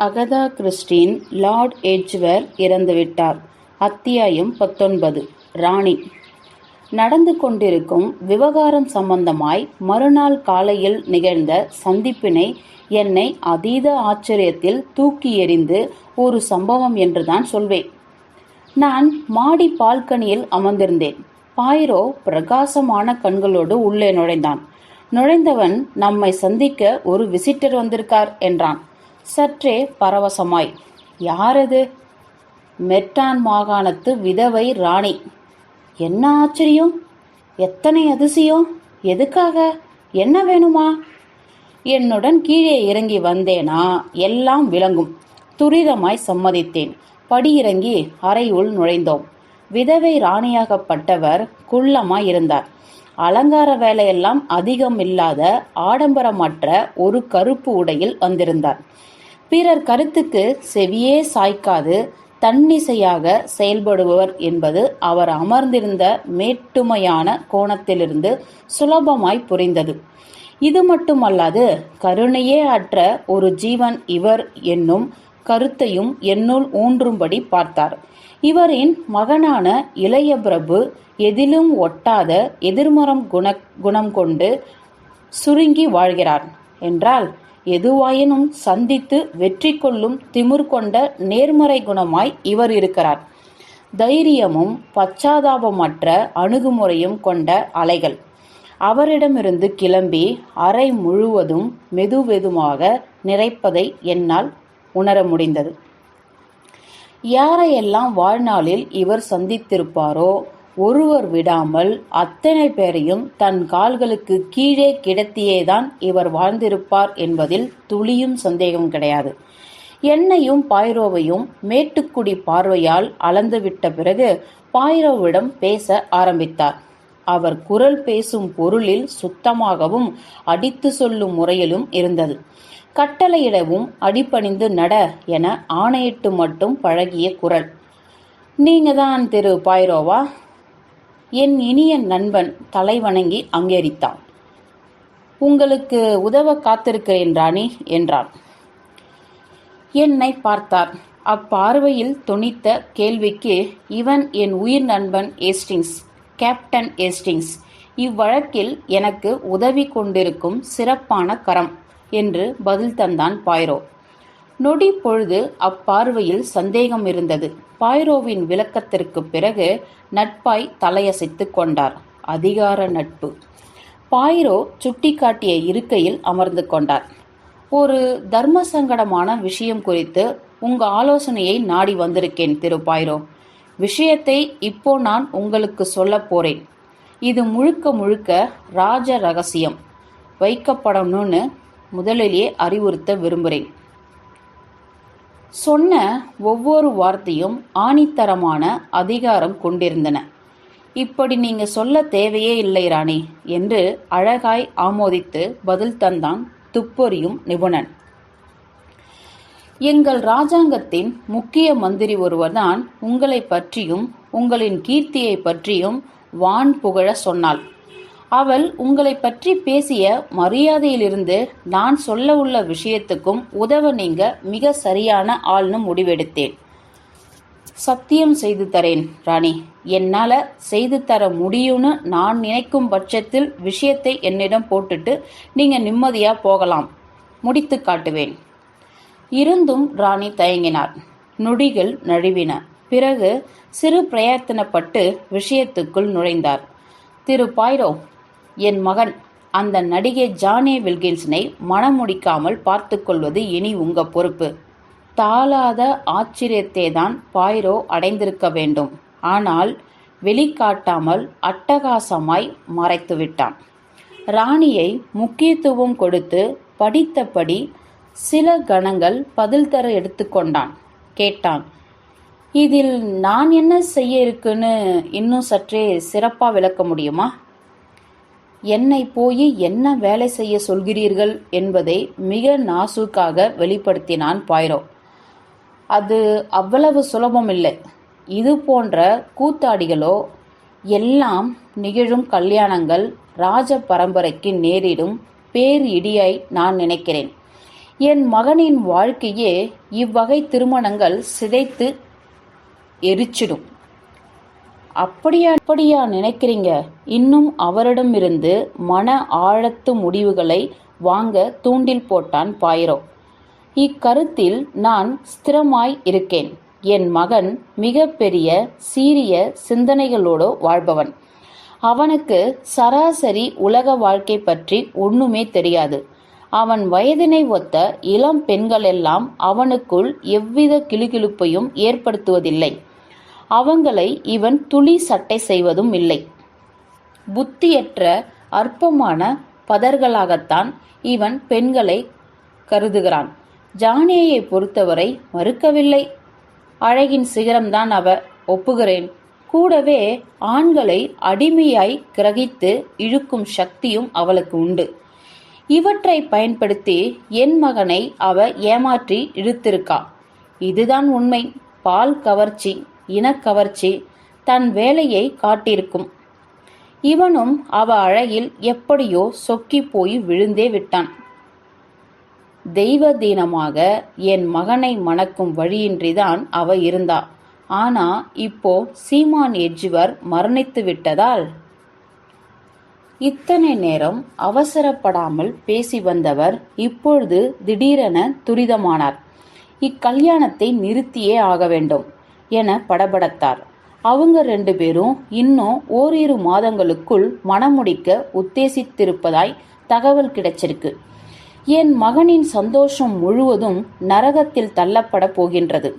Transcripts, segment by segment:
Agatha Christie Lord Edgware இறந்துவிட்டார். அத்தியாயம் பத்தொன்பது. ராணி. நடந்து கொண்டிருக்கும் விவகாரம் சம்பந்தமாய் மறுநாள் காலையில் நிகழ்ந்த சந்திப்பினை என்னை அதீத ஆச்சரியத்தில் தூக்கி எறிந்து ஒரு சம்பவம் என்றுதான் சொல்வேன். நான் மாடி பால்கனியில் அமர்ந்திருந்தேன். பாயிரோ பிரகாசமான கண்களோடு உள்ளே நுழைந்தான். நுழைந்தவன் நம்மை சந்திக்க ஒரு விசிட்டர் வந்திருக்கார் என்றான். சற்றே பரவசமாய். யாரது? மெட்டான் மாகாணத்து விதவை ராணி. என்ன ஆச்சரியம்? எத்தனை அதிசயம்? எதுக்காக? என்ன வேணுமா? என்னுடன் கீழே இறங்கி வந்தேனா? எல்லாம் விளங்கும். துரிதமாய் சம்மதித்தேன். படியிறங்கி அறையுள் நுழைந்தோம். விதவை ராணியாகப்பட்டவர் குள்ளமாய் இருந்தார் அலங்கார வேலையெல்லாம் அதிகம் இல்லாத ஆடம்பரமற்ற ஒரு கருப்பு உடையில் வந்திருந்தார். பிறர் கருத்துக்கு செவியே சாய்க்காது தன்னிசையாக செயல்படுபவர் என்பது அவர் அமர்ந்திருந்த மேட்டுமையான கோணத்திலிருந்து சுலபமாய் புரிந்தது. இது மட்டுமல்லாது கருணையே அற்ற ஒரு ஜீவன் இவர் என்னும் கருத்தையும் என்னுள் ஊன்றும்படி பார்த்தார். இவரின் மகனான இளைய பிரபு எதிலும் ஒட்டாத எதிர்மரம் குண குணம் கொண்டு சுருங்கி வாழ்கிறார். என்றால் எதுவாயினும் சந்தித்து வெற்றி கொள்ளும் திமிர் கொண்ட நேர்மறை குணமாய் இவர் இருக்கிறார். தைரியமும் பச்சாதாபமற்ற அணுகுமுறையும் கொண்ட அலைகள். அவரிடமிருந்து கிளம்பி அறை முழுவதும் மெதுவெதுமாக நிறைப்பதை என்னால் உணர முடிந்தது. யாரையெல்லாம் வாழ்நாளில் இவர் சந்தித்திருப்பாரோ ஒருவர் விடாமல் அத்தனை பேரையும் தன் கால்களுக்கு கீழே கிடத்தியேதான் இவர் வாழ்ந்திருப்பார் என்பதில் துளியும் சந்தேகம் கிடையாது. என்னையும் பாய்ரோவையும் மேட்டுக்குடி பார்வையால் அளந்துவிட்ட பிறகு பாய்ரோவிடம் பேச ஆரம்பித்தார். அவர் குரல் பேசும் பொருளில் சுத்தமாகவும் அடித்து சொல்லும் முறையிலும் இருந்தது. கட்டளையிடவும் அடிபணிந்து நட என ஆணையிட்டு மட்டும் பழகிய குரல். நீங்க தான் திரு பாய்ரோவா? என் இனிய நண்பன் தலைவணங்கி அங்கேரித்தான். உங்களுக்கு உதவ காத்திருக்கிறேன் ராணி என்றான். என்னை பார்த்தார். அப்பார்வையில் துணித்த கேள்விக்கு இவன் என் உயிர் நண்பன் ஏஸ்டிங்ஸ் கேப்டன் ஏஸ்டிங்ஸ் இவ்வழக்கில் எனக்கு உதவி கொண்டிருக்கும் சிறப்பான கரம் என்று பதில் தந்தான் பாய்ரோ. நொடி பொழுது அப்பார்வையில் சந்தேகம் இருந்தது. பாய்ரோவின் விளக்கத்திற்கு பிறகு நட்பாய் தலையசைத்து கொண்டார். அதிகார நட்பு. பாயிரோ சுட்டிக்காட்டிய இருக்கையில் அமர்ந்து கொண்டார். ஒரு தர்ம சங்கடமான விஷயம் குறித்து உங்க ஆலோசனையை நாடி வந்திருக்கேன் திரு பாயிரோ விஷயத்தை இப்போ நான் உங்களுக்கு சொல்ல போறேன். இது முழுக்க முழுக்க ராஜ ரகசியம் வைக்கப்படணும்னு முதலிலேயே அறிவுறுத்த விரும்புகிறேன் சொன்ன ஒவ்வொரு வார்த்தையும் ஆணித்தரமான அதிகாரம் கொண்டிருந்தன. இப்படி நீங்க சொல்ல தேவையே இல்லை ராணி என்று அழகாய் ஆமோதித்து பதில் தந்தான் துப்பொறியும் நிபுணன். எங்கள் ராஜாங்கத்தின் முக்கிய மந்திரி ஒருவர்தான் உங்களை பற்றியும் உங்களின் கீர்த்தியை பற்றியும் வான் புகழ சொன்னாள். அவள் உங்களை பற்றி பேசிய மரியாதையிலிருந்து நான் சொல்ல உள்ள விஷயத்துக்கும் உதவ நீங்க மிக சரியான ஆள்னு முடிவெடுத்தேன். சத்தியம் செய்து தரேன் ராணி. என்னால செய்து தர முடியும்னு நான் நினைக்கும் பட்சத்தில் விஷயத்தை என்னிடம் போட்டுட்டு நீங்க நிம்மதியா போகலாம். முடித்து காட்டுவேன். இருந்தும் ராணி தயங்கினார். நொடிகள் நழுவின. பிறகு சிறு பிரயத்தனப்பட்டு விஷயத்துக்குள் நுழைந்தார். திரு பாய்ரோ என் மகன். அந்த நடிகை ஜானே வில்கின்ஸனை மனம் முடிக்காமல் பார்த்து கொள்வது இனி உங்க பொறுப்பு. தாளாத ஆச்சரியத்தை தான் பாய்ரோ அடைந்திருக்க வேண்டும். ஆனால் வெளிக்காட்டாமல் அட்டகாசமாய் மறைத்து விட்டான். ராணியை முக்கியத்துவம் கொடுத்து படித்தபடி சில கணங்கள் பதில் தர எடுத்துக்கொண்டான் கேட்டான் இதில் நான் என்ன செய்ய இருக்குன்னு இன்னும் சற்றே சிறப்பாக விளக்க முடியுமா? என்னை போய் என்ன வேலை செய்ய சொல்கிறீர்கள் என்பதை மிக நாசூக்காக வெளிப்படுத்தினான் பாய்ரோ. அது அவ்வளவு சுலபமில்லை. இது போன்ற கூத்தாடிகளோ எல்லாம் நிகழும் கல்யாணங்கள் ராஜ பரம்பரைக்கு நேரிடும் பேர் இடியாய் நான் நினைக்கிறேன். என் மகனின் வாழ்க்கையே இவ்வகை திருமணங்கள் சிதைத்து எரிச்சிடும். அப்படியா அப்படியா நினைக்கிறீங்க? இன்னும் அவரிடமிருந்து மன ஆழத்து முடிவுகளை வாங்க தூண்டில் போட்டான் பாயிரோ. இக்கருத்தில் நான் ஸ்திரமாய் இருக்கேன். என் மகன் மிக பெரிய சீரிய சிந்தனைகளோடு வாழ்பவன். அவனுக்கு சராசரி உலக வாழ்க்கை பற்றி ஒண்ணுமே தெரியாது. அவன் வயதினை ஒத்த இளம் பெண்களெல்லாம் அவனுக்குள் எவ்வித கிளுகிழுப்பையும் ஏற்படுத்துவதில்லை. அவங்களை இவன் துளி சட்டை செய்வதும் இல்லை. புத்தியற்ற அற்பமான பதர்களாகத்தான் இவன் பெண்களை கருதுகிறான். ஜானியை பொறுத்தவரை மறுக்கவில்லை. அழகின் சிகரம்தான் அவ ஒப்புகிறேன். கூடவே ஆண்களை அடிமையாய் கிரகித்து இழுக்கும் சக்தியும் அவளுக்கு உண்டு. இவற்றை பயன்படுத்தி என் மகனை அவ ஏமாற்றி இழுத்திருக்கா. இதுதான் உண்மை. பால் கவர்ச்சி. இனக்கவர்ச்சி தன் வேலையை காட்டியிருக்கும். இவனும் அவ அழகில் எப்படியோ சொக்கி போய் விழுந்தே விட்டான். தெய்வதீனமாக என் மகனை மணக்கும் வழியின்றிதான் அவ இருந்தா. ஆனா இப்போ சீமான் எஜ்ஜுவர் மரணித்து விட்டதால்? இத்தனை நேரம் அவசரப்படாமல் பேசி வந்தவர் இப்பொழுது திடீரென துரிதமானார். இக்கல்யாணத்தை நிறுத்தியே ஆக வேண்டும். என படபடத்தார். அவங்க ரெண்டு பேரும் இன்னும் ஓரிரு மாதங்களுக்குள் மணமுடிக்க உத்தேசித்திருப்பதாய் தகவல் கிடைச்சிருக்கு. என் மகனின் சந்தோஷம் முழுவதும் நரகத்தில் தள்ளப்பட போகின்றது.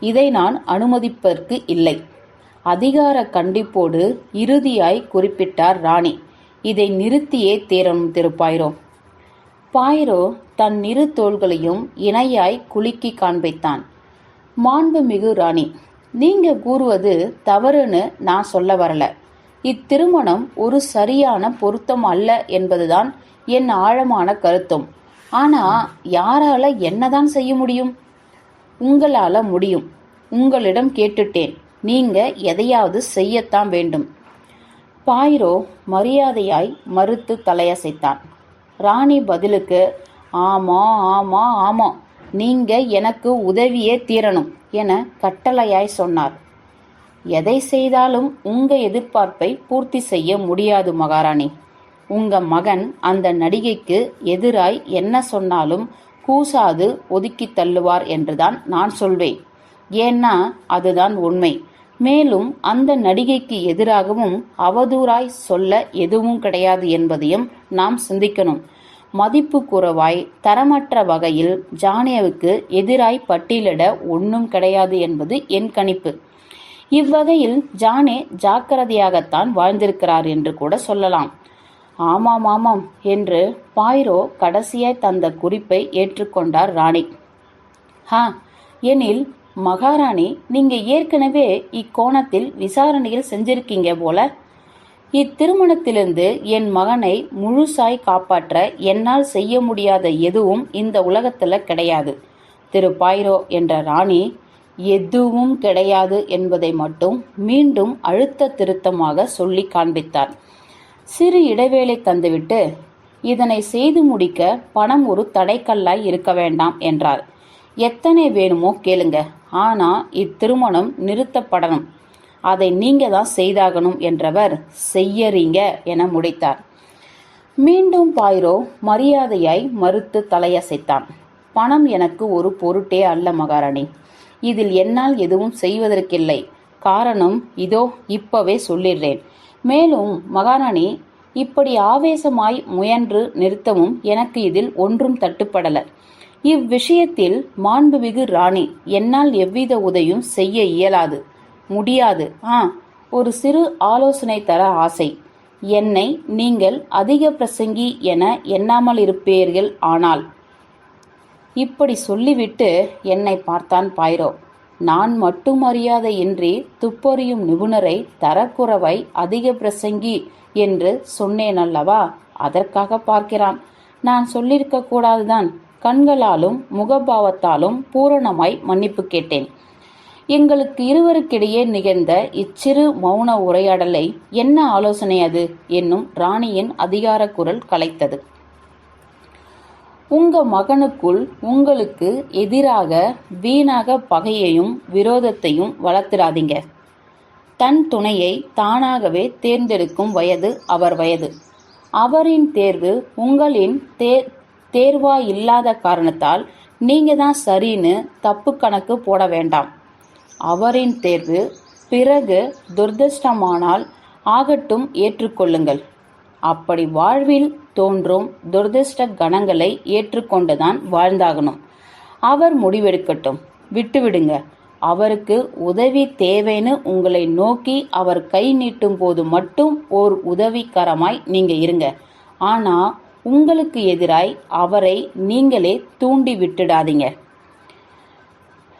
இதை நான் அனுமதிப்பதற்கு இல்லை. அதிகார கண்டிப்போடு இறுதியாய் குறிப்பிட்டார் ராணி. இதை நிறுத்தியே தீரம் திருப்பாயிரோ. பாயிரோ தன் இரு தோள்களையும் இணையாய் குலுக்கி காண்பித்தான். மாண்புமிகு ராணி நீங்க கூறுவது தவறுன்னு நான் சொல்ல வரல. இத்திருமணம் ஒரு சரியான பொருத்தம் அல்ல என்பதுதான் என் ஆழமான கருத்தும். ஆனா யாரால என்னதான் செய்ய முடியும்? உங்களால முடியும். உங்களிடம் கேட்டுட்டேன். நீங்க எதையாவது செய்யத்தான் வேண்டும். பாயிரோ மரியாதையாய் மறுத்து தலையசைத்தான். ராணி பதிலுக்கு ஆமா ஆமா ஆமா. நீங்க எனக்கு உதவியே தீரணும் என கட்டளையாய் சொன்னார். எதை செய்தாலும் உங்க எதிர்பார்ப்பை பூர்த்தி செய்ய முடியாது மகாராணி. உங்க மகன் அந்த நடிகைக்கு எதிராய் என்ன சொன்னாலும் கூசாது ஒதுக்கி தள்ளுவார் என்றுதான் நான் சொல்வேன். ஏன்னா அதுதான் உண்மை. மேலும் அந்த நடிகைக்கு எதிராகவும் அவதூறாய் சொல்ல எதுவும் கிடையாது என்பதையும் நாம் சிந்திக்கணும். மதிப்பு குறைவாய் தரமற்ற வகையில் ஜானியாவுக்கு எதிராய் பட்டியலிட ஒன்றும் கிடையாது என்பது என் கணிப்பு. இவ்வகையில் ஜானே ஜாக்கிரதையாகத்தான் வாழ்ந்திருக்கிறார் என்று கூட சொல்லலாம். ஆமாம் ஆமாம் என்று பாய்ரோ கடைசியாய் தந்த குறிப்பை ஏற்றுக்கொண்டார் ராணி. ஹா எனில் மகாராணி நீங்க ஏற்கனவே இக்கோணத்தில் விசாரணையில் செஞ்சிருக்கீங்க போல. இத்திருமணத்திலிருந்து என் மகனை முழுசாய் காப்பாற்ற என்னால் செய்ய முடியாத எதுவும் இந்த உலகத்துல கிடையாது. திரு. பாய்ரோ என்ற ராணி எதுவும் கிடையாது என்பதை மட்டும் மீண்டும் அழுத்த திருத்தமாக சொல்லி காண்பித்தார். சிறு இடைவேளை தந்துவிட்டு இதனை செய்து முடிக்க பணம் ஒரு தடைக்கல்லாய் இருக்க வேண்டாம் என்றார். எத்தனை வேணுமோ கேளுங்க. ஆனா இத்திருமணம் நிறுத்தப்படணும். அதை நீங்க தான் செய்தாகணும் என்றவர் செய்யறீங்க என முடித்தார். மீண்டும் பாயிரோ மரியாதையாய் மறுத்து தலையசைத்தான். பணம் எனக்கு ஒரு பொருட்டே அல்ல மகாராணி. இதில் என்னால் எதுவும் செய்வதற்கில்லை. காரணம் இதோ இப்பவே சொல்லிடுறேன். மேலும் மகாராணி இப்படி ஆவேசமாய் முயன்று நிறுத்தவும் எனக்கு இதில் ஒன்றும் தட்டுப்படல. இவ்விஷயத்தில் மாண்புமிகு ராணி என்னால் எவ்வித உதவியும் செய்ய இயலாது. முடியாது. ஆ ஒரு சிறு ஆலோசனை தர ஆசை. என்னை நீங்கள் அதிக பிரசங்கி என எண்ணாமல் இருப்பீர்கள் ஆனால். இப்படி சொல்லிவிட்டு என்னை பார்த்தான் பாய்ரோ. நான் மட்டும் அறியாதையின்றி துப்பறியும் நிபுணரை தரக்குறவை அதிக பிரசங்கி என்று சொன்னேன் அல்லவா? அதற்காக பார்க்கிறான். நான் சொல்லியிருக்க கூடாதுதான். கண்களாலும் முகபாவத்தாலும் பூரணமாய் மன்னிப்பு கேட்டேன். எங்களுக்கு இருவருக்கிடையே நிகழ்ந்த இச்சிறு மௌன உரையாடலை என்ன ஆலோசனை அது? என்னும் ராணியின் அதிகார குரல் கலைத்தது. உங்க மகனுக்குள் உங்களுக்கு எதிராக வீணாக பகையையும் விரோதத்தையும் வளர்த்திடாதீங்க தன் துணையை தானாகவே தேர்ந்தெடுக்கும் வயது அவர் வயது. அவரின் தேர்வு உங்களின் தே தேர்வா இல்லாத காரணத்தால் நீங்க தான் சரின்னு தப்பு கணக்கு போட வேண்டாம். அவரின் தேர்வு பிறகு துர்திருஷ்டமானால் ஆகட்டும் ஏற்றுக்கொள்ளுங்கள். அப்படி வாழ்வில் தோன்றும் துர்திருஷ்ட கணங்களை ஏற்றுக்கொண்டுதான் வாழ்ந்தாகணும். அவர் முடிவெடுக்கட்டும். விட்டுவிடுங்க. அவருக்கு உதவி தேவைன்னு உங்களை நோக்கி அவர் கை நீட்டும் போது மட்டும் ஓர் உதவிகரமாய் நீங்க இருங்க. ஆனா உங்களுக்கு எதிராய் அவரை நீங்களே தூண்டி விட்டுடாதீங்க.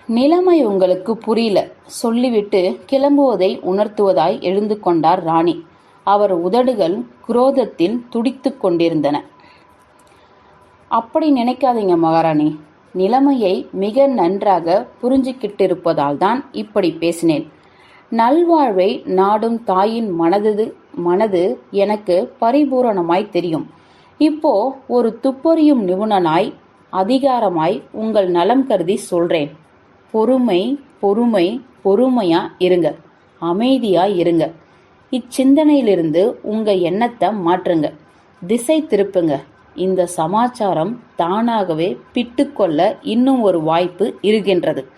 நிலைமை உங்களுக்கு புரியல. சொல்லிவிட்டு கிளம்புவதை உணர்த்துவதாய் எழுந்து கொண்டார் ராணி. அவர் உதடுகள் குரோதத்தில் துடித்து கொண்டிருந்தன. அப்படி நினைக்காதீங்க மகாராணி. நிலைமையை மிக நன்றாக புரிஞ்சுக்கிட்டிருப்பதால் தான் இப்படி பேசினேன். நல்வாழ்வை நாடும் தாயின் மனது மனது எனக்கு பரிபூரணமாய் தெரியும். இப்போ ஒரு துப்பறியும் நிபுணனாய் அதிகாரமாய் உங்கள் நலம் கருதி சொல்றேன். பொறுமை பொறுமை பொறுமையா இருங்க. அமைதியா இருங்க. இச்சிந்தனையிலிருந்து உங்க எண்ணத்தை மாற்றுங்க. திசை திருப்புங்க. இந்த சமாச்சாரம் தானாகவே பிட்டுக்கொள்ள இன்னும் ஒரு வாய்ப்பு இருக்கின்றது.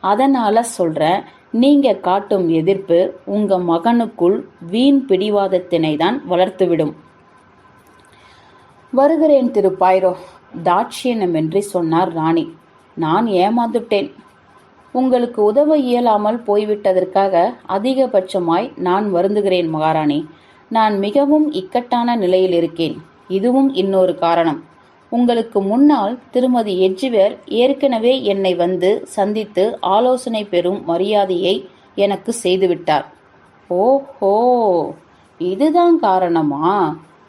அதனால சொல்றேன் நீங்க காட்டும் எதிர்ப்பு உங்க மகனுக்குள் வீண் பிடிவாதத்தினை தான் வளர்த்துவிடும். வருகிறேன் திரு பாய்ரோ. தாட்சியனமின்றி சொன்னார் ராணி. நான் ஏமாந்துட்டேன். உங்களுக்கு உதவ இயலாமல் போய்விட்டதற்காக அதிகபட்சமாய் நான் வருந்துகிறேன் மகாராணி. நான் மிகவும் இக்கட்டான நிலையில் இருக்கேன். இதுவும் இன்னொரு காரணம். உங்களுக்கு முன்னால் திருமதி எட்ஜிவர் ஏற்கனவே என்னை வந்து சந்தித்து ஆலோசனை பெறும் மரியாதையை எனக்கு செய்துவிட்டார். ஓஹோ! இதுதான் காரணமா?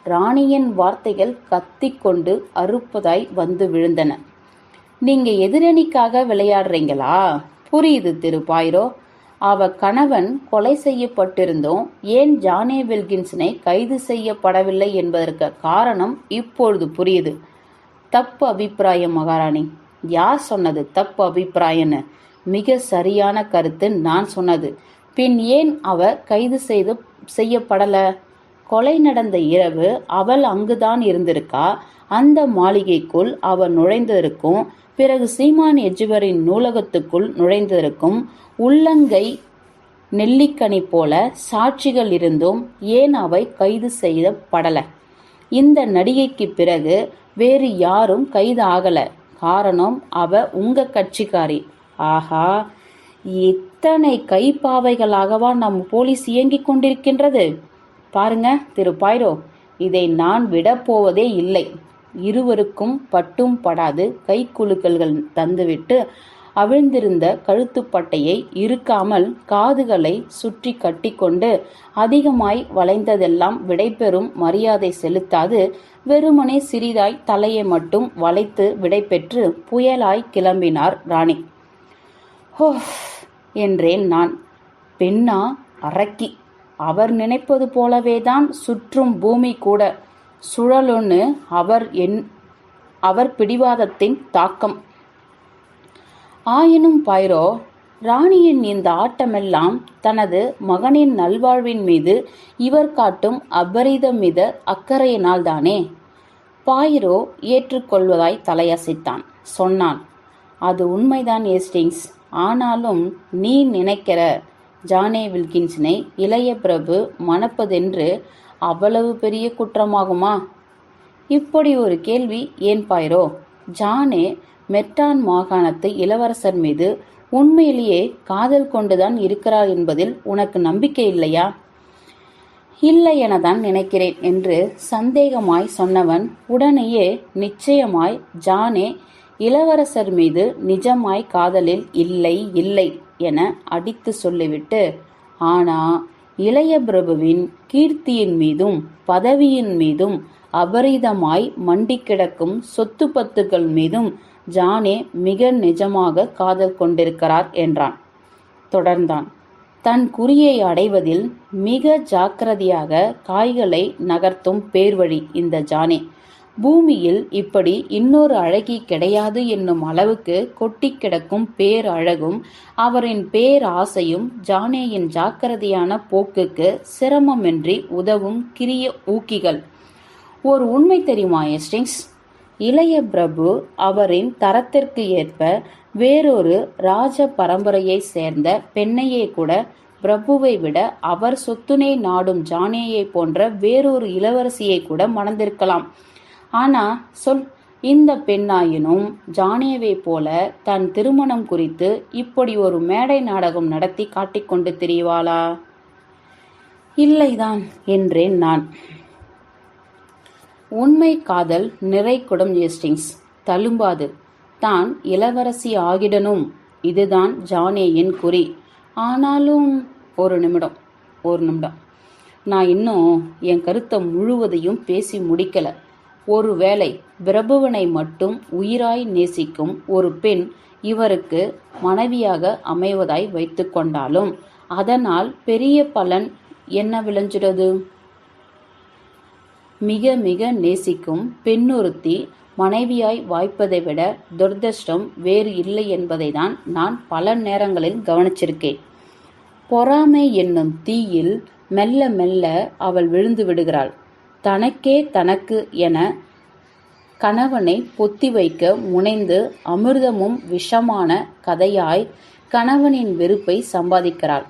ராணியின் வார்த்தைகள் கத்திக்கொண்டு அறுப்பதாய் வந்து விழுந்தன. நீங்க எதிரணிக்காக விளையாடுறீங்களா? புரியுது திரு பாயிரோ. அவ கணவன் கொலை செய்யப்பட்டிருந்தோம் ஏன் ஜானே வில்கின்சனை கைது செய்யப்படவில்லை என்பதற்கு காரணம் இப்பொழுது புரியுது. தப்பு அபிப்பிராயம் மகாராணி. யார் சொன்னது தப்பு அபிப்பிராயம்னு? மிக சரியான கருத்து நான் சொன்னது. பின் ஏன் அவ கைது செய்து செய்யப்படல? கொலை நடந்த இரவு அவள் அங்குதான் இருந்திருக்கா? அந்த மாளிகைக்குள் அவள் நுழைந்திருக்கும் பிறகு சீமான் எஜுவரின் நூலகத்துக்குள் நுழைந்திருக்கும் உள்ளங்கை நெல்லிக்கனி போல சாட்சிகள் இருந்தும் ஏன் அவை கைது செய்யப்படல? இந்த நடிகைக்கு பிறகு வேறு யாரும் கைது ஆகல. காரணம் அவ உங்க கட்சிக்காரி. ஆஹா இத்தனை கைப்பாவைகளாகவா நம் போலீஸ் இயங்கிக் கொண்டிருக்கின்றது? பாருங்க திரு. பாய்ரோ இதை நான் விடப்போவதே இல்லை. இருவருக்கும் பட்டும் படாது. கைக்குலுக்கல்கள் தந்துவிட்டு அவிழ்ந்திருந்த கழுத்துப்பட்டையை இருக்காமல் காதுகளை சுற்றி கட்டிக்கொண்டு அதிகமாய் வளைந்ததெல்லாம் விடைபெறும் மரியாதை செலுத்தாது. வெறுமனே சிறிதாய் தலையை மட்டும் வளைத்து விடைபெற்று புயலாய் கிளம்பினார் ராணி. ஹோ என்றேன் நான். பெண்ணா அரக்கி. அவர் நினைப்பது போலவேதான் சுற்றும் பூமி கூட. சுழலுன்னு அவர் என் அவர் பிடிவாதத்தின் தாக்கம். ஆயினும் பைரோ ராணியின் இந்த ஆட்டமெல்லாம் தனது மகனின் நல்வாழ்வின் மீது இவர் காட்டும் அபரிதமித அக்கறையினால்தானே? பாயிரோ ஏற்றுக்கொள்வதாய் தலையசைத்தான். சொன்னான் அது உண்மைதான் ஏஸ்டிங்ஸ் ஆனாலும் நீ நினைக்கிற ஜானே வில்கின்ஸினை இளைய பிரபு மணப்பதென்று அவ்வளவு பெரிய குற்றமாகுமா? இப்படி ஒரு கேள்வி ஏன் பாயிரோ? ஜானே மெட்டான் மாகாணத்து இளவரசர் மீது உண்மையிலேயே காதல் கொண்டுதான் இருக்கிறார் என்பதில் உனக்கு நம்பிக்கை இல்லையா? இல்லை எனதான் நினைக்கிறேன் என்று சந்தேகமாய் சொன்னவன் உடனேயே நிச்சயமாய் ஜானே இளவரசர் மீது நிஜமாய் காதலில் இல்லை இல்லை என அடித்து சொல்லிவிட்டு ஆனா இளைய பிரபுவின் கீர்த்தியின் மீதும் பதவியின் மீதும் அபரிதமாய் மண்டி கிடக்கும் சொத்து பத்துக்கள் மீதும் ஜானே மிக நிஜமாக காதல் கொண்டிருக்கிறார் என்றான். தொடர்ந்தான். தன் குறியை அடைவதில் மிக ஜாக்கிரதையாக காய்களை நகர்த்தும் பேர்வழி இந்த ஜானே. பூமியில் இப்படி இன்னொரு அழகி கிடையாது என்னும் அளவுக்கு கொட்டி கிடக்கும் பேரழகும் அவரின் பேராசையும் ஜானேயின் ஜாக்கிரதையான போக்குக்கு சிரமமின்றி உதவும் கிரிய ஊக்கிகள். ஒரு உண்மை தெரியுமா எஸ்டிங்ஸ்? இளைய பிரபு அவரின் தரத்திற்கு ஏற்ப வேறொரு ராஜ பரம்பரையைச் சேர்ந்த பெண்ணையே கூட பிரபுவை விட அவர் சொத்துனை நாடும் ஜானேயை போன்ற வேறொரு இளவரசியை கூட மணந்திருக்கலாம். ஆனா சொல் இந்த பெண்ணாயினும் ஜானேவைப் போல தன் திருமணம் குறித்து இப்படி ஒரு மேடை நாடகம் நடத்தி காட்டிக்கொண்டு திரிவாளா? இல்லைதான் என்றேன் நான். உண்மை காதல் நிறைக்குடம் ஏஸ்டிங்ஸ் தழும்பாது. தான் இளவரசி ஆகிடனும் இதுதான் ஜானேயின் குறி. ஆனாலும் ஒரு நிமிடம் ஒரு நிமிடம். நான் இன்னும் என் கருத்தை முழுவதையும் பேசி முடிக்கலை. ஒருவேளை பிரபுவனை மட்டும் உயிராய் நேசிக்கும் ஒரு பெண் இவருக்கு மனைவியாக அமைவதாய் வைத்துக்கொண்டாலும் அதனால் பெரிய பலன் என்ன விளைஞ்சிடது மிக மிக நேசிக்கும் பெண்ணொருத்தி மனைவியாய் வாய்ப்பதை விட துர்தஷ்டம் வேறு இல்லை என்பதை தான் நான் பல நேரங்களில் கவனிச்சிருக்கேன். பொறாமை என்னும் தீயில் மெல்ல மெல்ல அவள் விழுந்து விடுகிறாள். தனக்கே தனக்கு என கணவனை பொத்தி வைக்க முனைந்து அமிர்தமும் விஷமான கதையாய் கணவனின் வெறுப்பை சம்பாதிக்கிறாள்.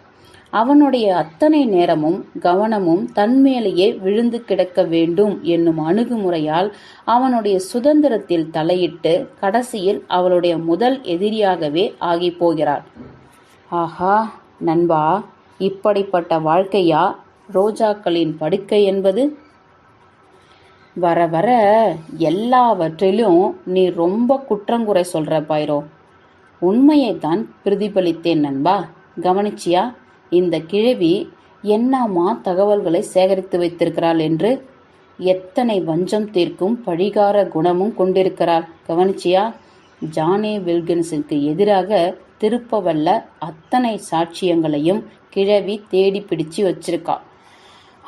அவனுடைய அத்தனை நேரமும் கவனமும் தன்மேலேயே விழுந்து கிடக்க வேண்டும் என்னும் அணுகுமுறையால் அவனுடைய சுதந்திரத்தில் தலையிட்டு கடைசியில் அவளுடைய முதல் எதிரியாகவே ஆகிப் போகிறாள். ஆஹா நண்பா இப்படிப்பட்ட வாழ்க்கையா? ரோஜாக்களின் படுக்கை என்பது? வர வர எல்லாவற்றிலும் நீ ரொம்ப குற்றங்குறை சொல்ற பாயிரோ. உண்மையைத்தான் பிரதிபலித்தேன் நண்பா. கவனிச்சியா? இந்த கிழவி என்னமா தகவல்களை சேகரித்து வைத்திருக்கிறாள் என்று எத்தனை வஞ்சம் தீர்க்கும் பழிகார குணமும் கொண்டிருக்கிறாள். கவனிச்சியா? ஜானே வில்கின்ஸுக்கு எதிராக திருப்பவல்ல அத்தனை சாட்சியங்களையும் கிழவி தேடி பிடிச்சு வச்சிருக்கா.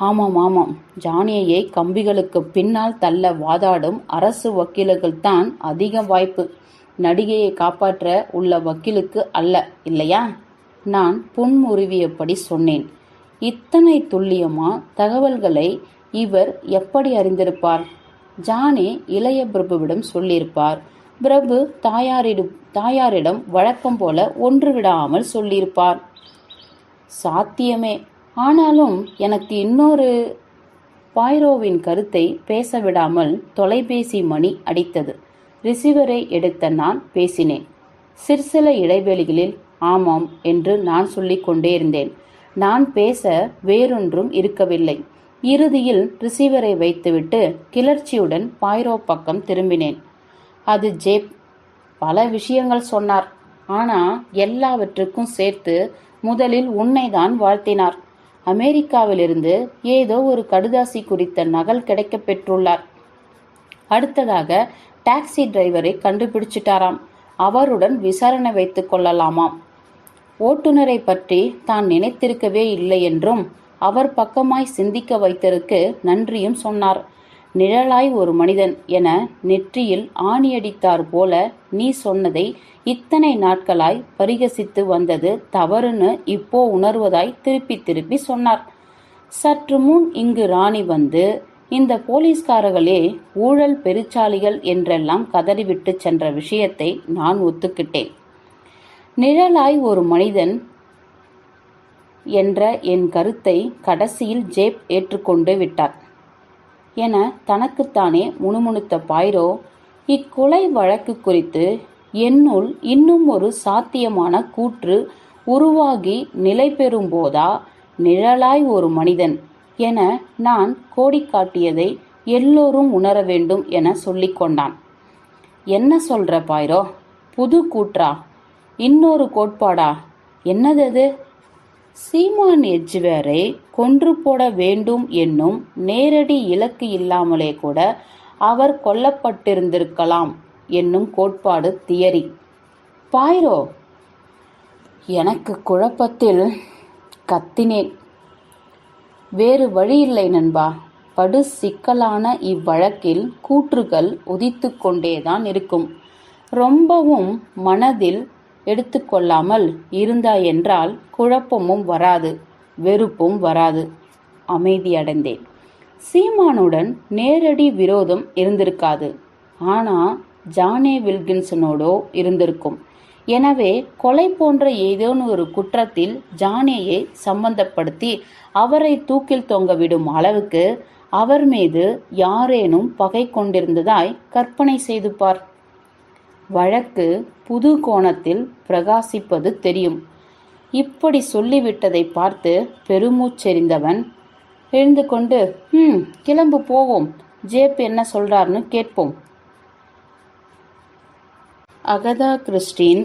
ஆமாம் ஆமாம். ஜானியை கம்பிகளுக்கு பின்னால் தள்ள வாதாடும் அரசு வக்கீல்கள் தான் அதிக வாய்ப்பு. நடிகையை காப்பாற்ற உள்ள வக்கீலுக்கு அல்ல இல்லையா? நான் புன்முறுவியபடி சொன்னேன். இத்தனை துல்லியமா தகவல்களை இவர் எப்படி அறிந்திருப்பார்? ஜானே இளைய பிரபுவிடம் சொல்லியிருப்பார். பிரபு தாயாரிடம் தாயாரிடம் வழக்கம் போல ஒன்று விடாமல் சொல்லியிருப்பார். சாத்தியமே. ஆனாலும் எனக்கு இன்னொரு பாய்ரோவின் கருத்தை பேச விடாமல் தொலைபேசி மணி அடித்தது. ரிசீவரை எடுத்த நான் பேசினேன். சிற்சில இடைவெளிகளில் ஆமாம் என்று நான் சொல்லிக் கொண்டே இருந்தேன். நான் பேச வேறொன்றும் இருக்கவில்லை. இறுதியில் ரிசீவரை வைத்துவிட்டு கிளர்ச்சியுடன் பாய்ரோ பக்கம் திரும்பினேன். அது ஜேப் பல விஷயங்கள் சொன்னார். ஆனா எல்லாவற்றுக்கும் சேர்த்து முதலில் உன்னை தான் வாழ்த்தினார். அமெரிக்காவிலிருந்து ஏதோ ஒரு கடுதாசி குறித்த நகல் கிடைக்க பெற்றுள்ளார். அடுத்ததாக டாக்ஸி டிரைவரை கண்டுபிடிச்சிட்டாராம். அவருடன் விசாரணை வைத்துக் கொள்ளலாமாம். ஓட்டுநரை பற்றி தான் நினைத்திருக்கவே இல்லை என்றும் அவர் பக்கமாய் சிந்திக்க வைத்ததற்கு நன்றியும் சொன்னார். நிழலாய் ஒரு மனிதன் என நெற்றியில் ஆணியடித்தார் போல நீ சொன்னதை இத்தனை நாட்களாய் பரிகசித்து வந்தது தவறுன்னு இப்போ உணர்வதாய் திருப்பி திருப்பி சொன்னார். சற்று முன் இங்கு ராணி வந்து இந்த போலீஸ்காரர்களே ஊழல் பெருச்சாளிகள் என்றெல்லாம் கதறிவிட்டு சென்ற விஷயத்தை நான் ஒத்துக்கிட்டேன். நிழலாய் ஒரு மனிதன் என்ற என் கருத்தை கடைசியில் ஜேப் ஏற்றுக்கொண்டு விட்டார். என தனக்குத்தானே முணுமுணுத்த பாய்ரோ இக்கொலை வழக்கு குறித்து என்னுள் இன்னும் ஒரு சாத்தியமான கூற்று உருவாகி நிலை பெறும்போதா நிழலாய் ஒரு மனிதன் என நான் கோடி காட்டியதை எல்லோரும் உணர வேண்டும் என சொல்லிக் கொண்டான். என்ன சொல்ற பாய்ரோ? புது கூற்றா? இன்னொரு கோட்பாடா? என்னது சீமான் எஜ்வேரை கொன்று போட வேண்டும் என்னும் நேரடி இலக்கு இல்லாமலே கூட அவர் கொல்லப்பட்டிருந்திருக்கலாம் என்னும் கோட்பாடு தியரி. பாயிரோ எனக்கு குழப்பத்தில் கத்தினேன். வேறு வழியில்லை நண்பா. படு சிக்கலான இவ்வழக்கில் கூற்றுகள் உதித்து கொண்டேதான் இருக்கும். ரொம்பவும் மனதில் எடுத்துக்கொள்ளாமல் இருந்தாயென்றால் குழப்பமும் வராது வெறுப்பும் வராது. அமைதியடைந்தேன். சீமானுடன் நேரடி விரோதம் இருந்திருக்காது. ஆனா ஜானே வில்கின்சனோடோ இருந்திருக்கும். எனவே கொலை போன்ற ஏதோனு ஒரு குற்றத்தில் ஜானேயை சம்பந்தப்படுத்தி அவரை தூக்கில் தொங்கவிடும் அளவுக்கு அவர் மீது யாரேனும் பகை கொண்டிருந்ததாய் கற்பனை செய்து பார். வழக்கு புது கோணத்தில் பிரகாசிப்பது தெரியும். இப்படி சொல்லிவிட்டதை பார்த்து பெருமூச்செறிந்தவன் எழுந்து கொண்டு ம் கிளம்பு போவோம். ஜேப் என்ன சொல்றார்னு கேட்போம். Agatha Christian